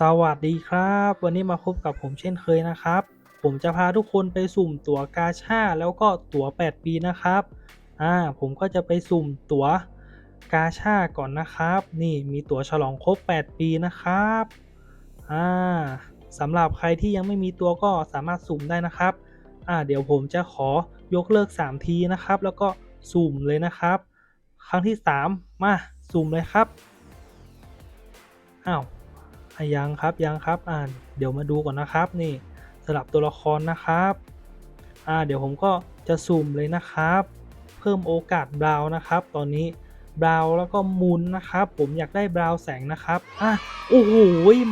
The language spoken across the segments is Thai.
สวัสดีครับ วันนี้มาพบกับผมเช่นเคยนะครับ ผมจะพาทุกคนไปสุ่มตั๋วกาชาแล้วก็ตั๋ว 8 ปีนะครับอ่าผมก็จะไปสุ่มตั๋วกาชาก่อนนะครับ นี่มีตั๋วฉลองครบ 8 ปีนะครับอ่าสำหรับใครที่ยังไม่มีตัวก็สามารถสุ่มได้นะครับอ่าเดี๋ยวผมจะขอยกเลิก 3 ทีนะครับ แล้วก็สุ่มเลยนะครับ ครั้งที่ 3 มาสุ่มเลยครับอ้าว ยังครับยังครับ อ่าเดี๋ยวมาดูก่อนนะครับ นี่สลับตัวละครนะครับ อ่าเดี๋ยวผมก็จะสุ่มเลยนะครับ เพิ่มโอกาสบราวนะครับ ตอนนี้บราวแล้วก็มูนนะครับ ผมอยากได้บราวแสงนะครับอะโอ้โห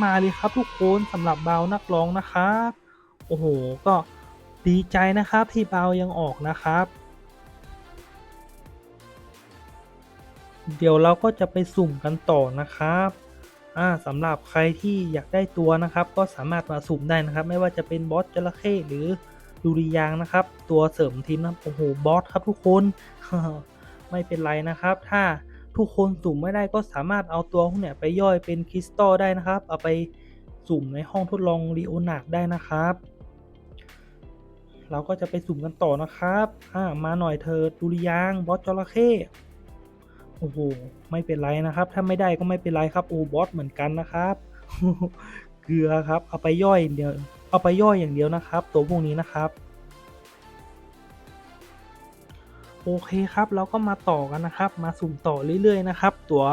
มาเลยครับทุกคนสำหรับบราวนักร้องนะครับโอ้โหก็ดีใจนะครับที่บราวยังออกนะครับเดี๋ยวเราก็จะไปสุ่มกันต่อนะครับ อ่าสำหรับใครที่อยากได้ตัวนะครับ ก็สามารถมาสุ่มได้นะครับ ไม่ว่าจะเป็นบอสจระเข้หรือดูริยางนะครับ ตัวเสริมทีมนะโอ้โหบอสครับทุกคนไม่เป็นไรนะครับ ถ้าทุกคนสุ่มไม่ได้ก็สามารถเอาตัวพวกเนี้ยไปย่อยเป็นคริสตัลได้นะครับ เอาไปสุ่มในห้องทดลองลีโอนาร์ดได้นะครับ เราก็จะไปสุ่มกันต่อนะครับอ่ามาหน่อยเธอดูริยางบอสจระเข้ โอ้โหไม่เป็นไรนะครับ ถ้าไม่ได้ก็ไม่เป็นไรครับโอ้บอสเหมือนกันนะครับเกลือครับเอาไปย่อยเดียวเอาไปย่อยอย่างเดียวนะครับ ตัวพวกนี้นะครับโอเคครับเราก็มาต่อกันนะครับ มาสุ่มต่อเรื่อยๆนะครับ ตัว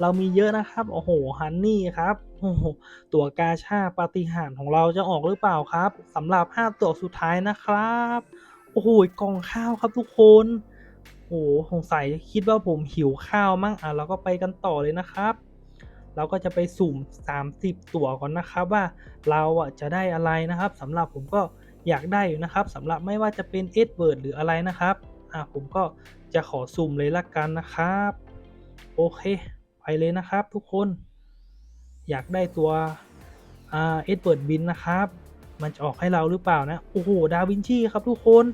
เรามีเยอะนะครับโอ้โหฮันนี่ครับโอ้โหตัวกาชาปาฏิหาริย์ของเราจะออกหรือเปล่าครับสำหรับ 5 ตัวสุดท้ายนะครับโอ้โหกล่องข้าวครับทุกคน โอ้โหสงสัยคิดว่าผมหิวข้าวมั้งอะเราก็ไปกันต่อเลยนะครับ เราก็จะไปสุ่ม 30 ตั๋วก่อนนะครับว่าเราอะจะได้อะไรนะครับสำหรับผมก็อยากได้อยู่นะครับสำหรับไม่ว่าจะเป็นเอ็ดเวิร์ดหรืออะไรนะครับอะผมก็จะขอสุ่มเลยละกันนะครับ โอเค ไปเลยนะครับทุกคน อยากได้ตัวอ่าเอ็ดเวิร์ดบินนะครับ มันจะออกให้เราหรือเปล่านะ โอ้โห ดาวินชีครับทุกคน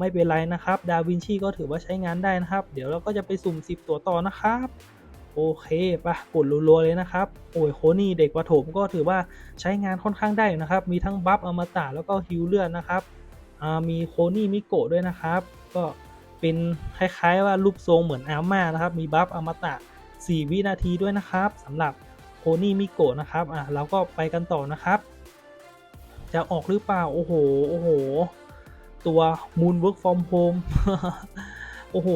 ไม่เป็นไรนะครับ ดาวินชีก็ถือว่าใช้งานได้นะครับ เดี๋ยวเราก็จะไปสุ่ม 10 ตัวต่อนะครับโอเคปะกดรัวๆเลยนะครับ โอ้ยโคนี่เด็กประถมก็ถือว่าใช้งานค่อนข้างได้นะครับ มีทั้งบัฟอมตะแล้วก็ฮิลเลือดนะครับมีโคนี่มิโกะด้วยนะครับ ก็เป็นคล้ายๆว่ารูปทรงเหมือนอาม่านะครับ มีบัฟอมตะ 4 วินาทีด้วยนะครับสำหรับโคนี่มิโกะนะครับอะเราก็ไปกันต่อนะครับ จะออกหรือเปล่า โอ้โห โอ้โห ตัว Moon Work from Home โอ้โห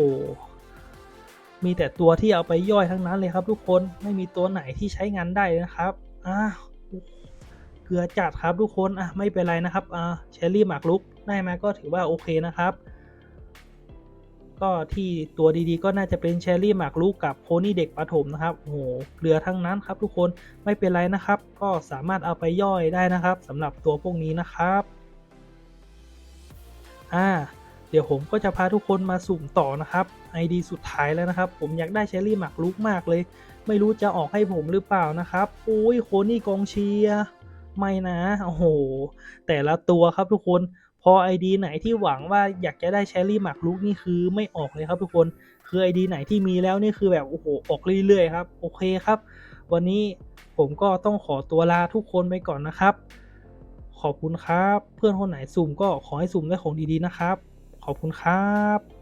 มีแต่ตัวที่เอาไปย่อยทั้งนั้นเลยครับทุกคน ไม่มีตัวไหนที่ใช้งานได้นะครับอ่าเกลือจัดครับทุกคน อะไม่เป็นไรนะครับอ่าเชอรี่หมากลุกได้มาก็ถือว่าโอเคนะครับ ก็ที่ตัวดีๆ ก็น่าจะเป็นเชอรี่หมากลุกกับโพนี่เด็กประถมนะครับ โอ้โห เกลือทั้งนั้นครับทุกคน ไม่เป็นไรนะครับ ก็สามารถเอาไปย่อยได้นะครับสำหรับตัวพวกนี้นะครับ อ่าเดี๋ยวผมก็จะพาทุกคนมาสุ่มต่อนะครับ ID สุดท้ายแล้วนะครับ ผมอยากได้เชอรี่หมักลุกมากเลย ไม่รู้จะออกให้ผมหรือเปล่านะครับโอ้ยโคนี่กองเชียร์ไม่นะโอ้โห แต่ละตัวครับทุกคนพอ ID ไหนที่หวังว่าอยากจะได้เชอรี่หมักลุกนี่คือไม่ออกเลยครับทุกคนคือ ID ไหนที่มีแล้วนี่คือแบบโอ้โหออกเรื่อยๆครับโอเคครับ วันนี้ผมก็ต้องขอตัวลาทุกคนไปก่อนนะครับ ขอบคุณครับ เพื่อนคนไหนสุ่มก็ขอให้สุ่มได้ของดีๆนะครับ ขอบคุณครับ